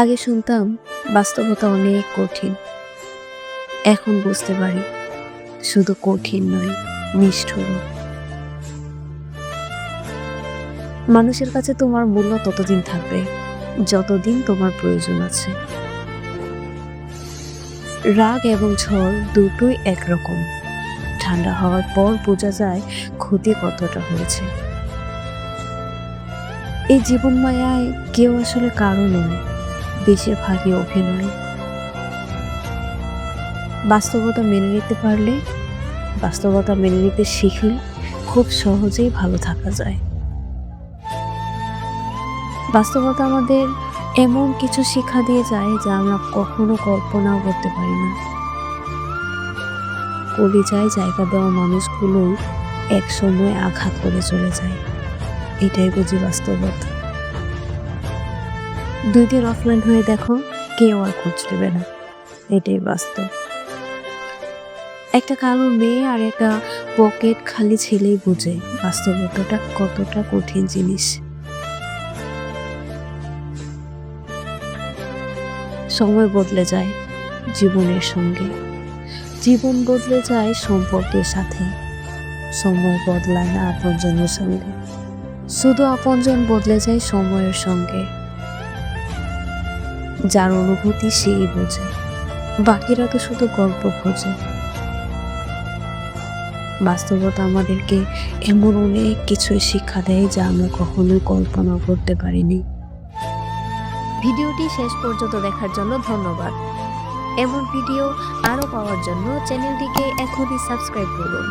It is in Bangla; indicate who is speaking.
Speaker 1: আগে শুনতাম বাস্তবতা অনেক কঠিন। এখন বুঝতে পারি শুধু কঠিন নয়, নিষ্ঠুর। মানুষের কাছে তোমার মূল্য ততদিন থাকবে, যতদিন তোমার প্রয়োজন আছে। রাগ এবং ঝড় দুটোই একরকম। ঠান্ডা হওয়ার পর বোঝা যায় ক্ষতি কতটা হয়েছে। এই জীবন মায়ায় কেউ আসলে কারও নয়। বেশিরভাগই অভিনয়। বাস্তবতা মেনে নিতে পারলে, বাস্তবতা মেনে নিতে শিখলে খুব সহজেই ভালো থাকা যায়। বাস্তবতা আমাদের এমন কিছু শিক্ষা দিয়ে যায় যা আমরা কখনো কল্পনাও করতে পারি না। কলিজায় জায়গা দেওয়া মানুষগুলো এক সময় আঘাত করে চলে যায়। এটাই বুঝি বাস্তবতা। দুই দিন অফলাইন হয়ে দেখো, কেউ আর খোঁজ নেবে না। এটাই বাস্তব। একটা কালো মেয়ে আর একটা পকেট খালি ছেলেই বোঝে বাস্তবতাটা কতটা কঠিন জিনিস। সময় বদলে যায় জীবনের সঙ্গে। জীবন বদলে যায় সম্পর্কের সাথে। সময় বদলায় না আপনজনের সঙ্গে। শুধু আপনজন বদলে যায় সময়ের সঙ্গে। যার অনুভূতি সেই বোঝে। বাকিরা তো শুধু গল্প খোঁজে। বাস্তবতা আমাদেরকে এমন অনেক কিছুই শিক্ষা দেয় যা আমরা কখনোই কল্পনা করতে পারিনি। ভিডিওটি শেষ পর্যন্ত দেখার জন্য ধন্যবাদ। এমন ভিডিও আরও পাওয়ার জন্য চ্যানেলটিকে এখনই সাবস্ক্রাইব করুন।